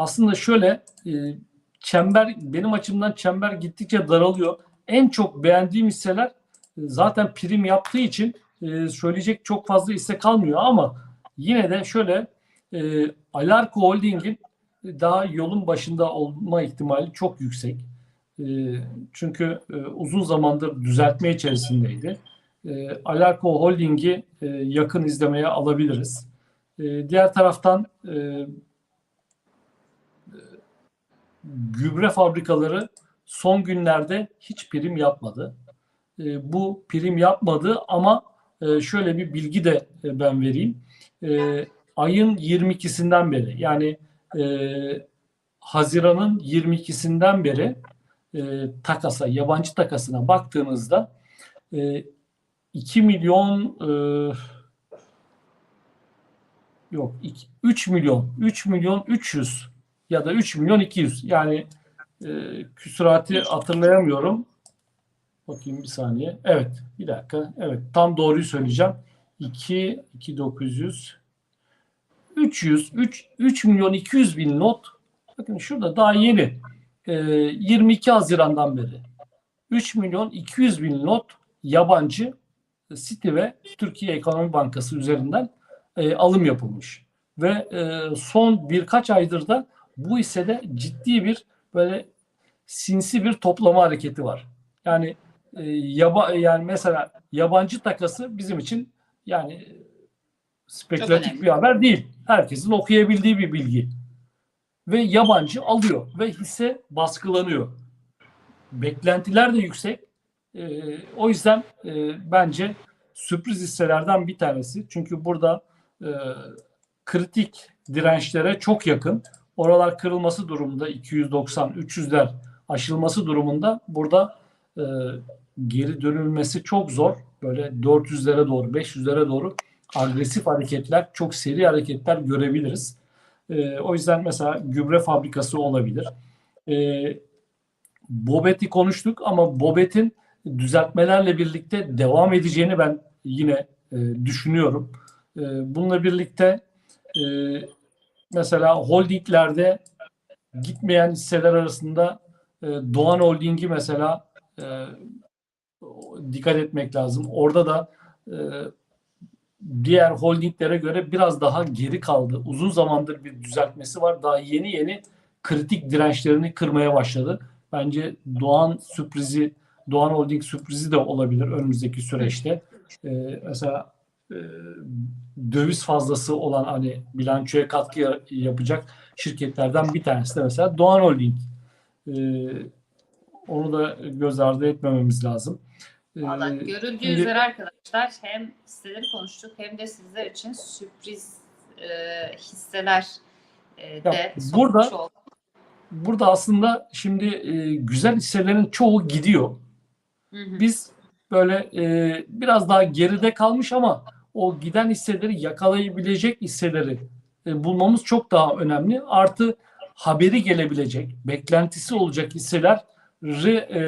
aslında şöyle e, çember benim açımdan çember gittikçe daralıyor. En çok beğendiğim hisseler e, zaten prim yaptığı için e, söyleyecek çok fazla hisse kalmıyor ama yine de şöyle e, Alarko Holding'in daha yolun başında olma ihtimali çok yüksek. E, çünkü e, uzun zamandır düzeltme içerisindeydi. E, Alarko Holding'i e, yakın izlemeye alabiliriz. E, diğer taraftan e, gübre fabrikaları son günlerde hiç prim yapmadı. E, bu prim yapmadı ama e, şöyle bir bilgi de e, ben vereyim. E, ayın 22'sinden beri yani e, Haziran'ın 22'sinden beri e, takasa, yabancı takasına baktığınızda e, 2 milyon e, yok 2, 3 milyon 3 milyon 300 ya da 3 milyon 200 yani e, küsurati hatırlayamıyorum. Bakayım bir saniye. Evet bir dakika. Evet tam doğruyu söyleyeceğim. 2 2 900 300 3 3 milyon 200 bin not. Bakın şurada daha yeni. E, 22 Haziran'dan beri 3 milyon 200 bin not yabancı Citi ve Türkiye Ekonomi Bankası üzerinden e, alım yapılmış. Ve e, son birkaç aydır da bu hissede ciddi bir böyle sinsi bir toplama hareketi var. Yani e, yaba yani mesela yabancı takası bizim için yani spekülatif önemli. bir haber değil. Herkesin okuyabildiği bir bilgi. Ve yabancı alıyor ve hisse baskılanıyor. Beklentiler de yüksek. E, o yüzden e, bence sürpriz hisselerden bir tanesi. Çünkü burada e, kritik dirençlere çok yakın. Oralar kırılması durumunda 290 300'ler aşılması durumunda burada e, geri dönülmesi çok zor. Böyle 400'lere doğru 500'lere doğru agresif hareketler, çok seri hareketler görebiliriz. E, o yüzden mesela gübre fabrikası olabilir. E, Bobet'i konuştuk ama Bobet'in düzeltmelerle birlikte devam edeceğini ben yine e, düşünüyorum. E, bununla birlikte e, mesela holdinglerde gitmeyen hisseler arasında e, Doğan Holding'i mesela e, dikkat etmek lazım. Orada da e, diğer holdinglere göre biraz daha geri kaldı. Uzun zamandır bir düzeltmesi var. Daha yeni yeni kritik dirençlerini kırmaya başladı. Bence Doğan sürprizi, Doğan Holding sürprizi de olabilir önümüzdeki süreçte. E, mesela e, döviz fazlası olan hani bilançoya katkı ya- yapacak şirketlerden bir tanesi de mesela Doğan Holding. E, onu da göz ardı etmememiz lazım. E, Valla görüldüğü şimdi- üzere arkadaşlar hem hisseleri konuştuk hem de sizler için sürpriz e, hisseler e, de burada- olduk. burada aslında şimdi e, güzel hisselerin çoğu gidiyor. Hı hı. Biz böyle e, biraz daha geride kalmış ama o giden hisseleri yakalayabilecek hisseleri e, bulmamız çok daha önemli. Artı haberi gelebilecek, beklentisi olacak hisseleri e,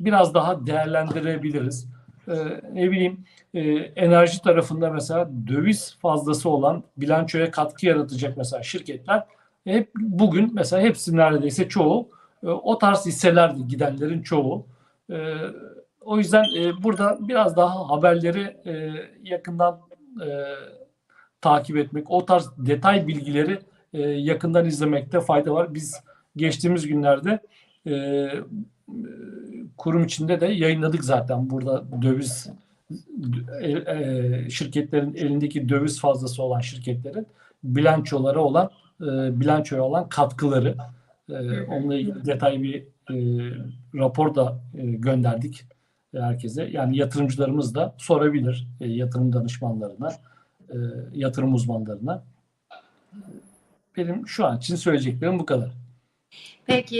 biraz daha değerlendirebiliriz. E, ne bileyim e, enerji tarafında mesela döviz fazlası olan bilançoya katkı yaratacak mesela şirketler hep bugün mesela hepsi neredeyse çoğu e, o tarz hisselerdi gidenlerin çoğu. E, o yüzden e, burada biraz daha haberleri e, yakından e, takip etmek, o tarz detay bilgileri e, yakından izlemekte fayda var. Biz geçtiğimiz günlerde e, kurum içinde de yayınladık zaten. Burada döviz e, e, şirketlerin elindeki döviz fazlası olan şirketlerin bilançolara olan e, bilançoya olan katkıları. E, onunla ilgili detaylı bir e, rapor da e, gönderdik herkese. Yani yatırımcılarımız da sorabilir e, yatırım danışmanlarına, e, yatırım uzmanlarına. Benim şu an için söyleyeceklerim bu kadar. Peki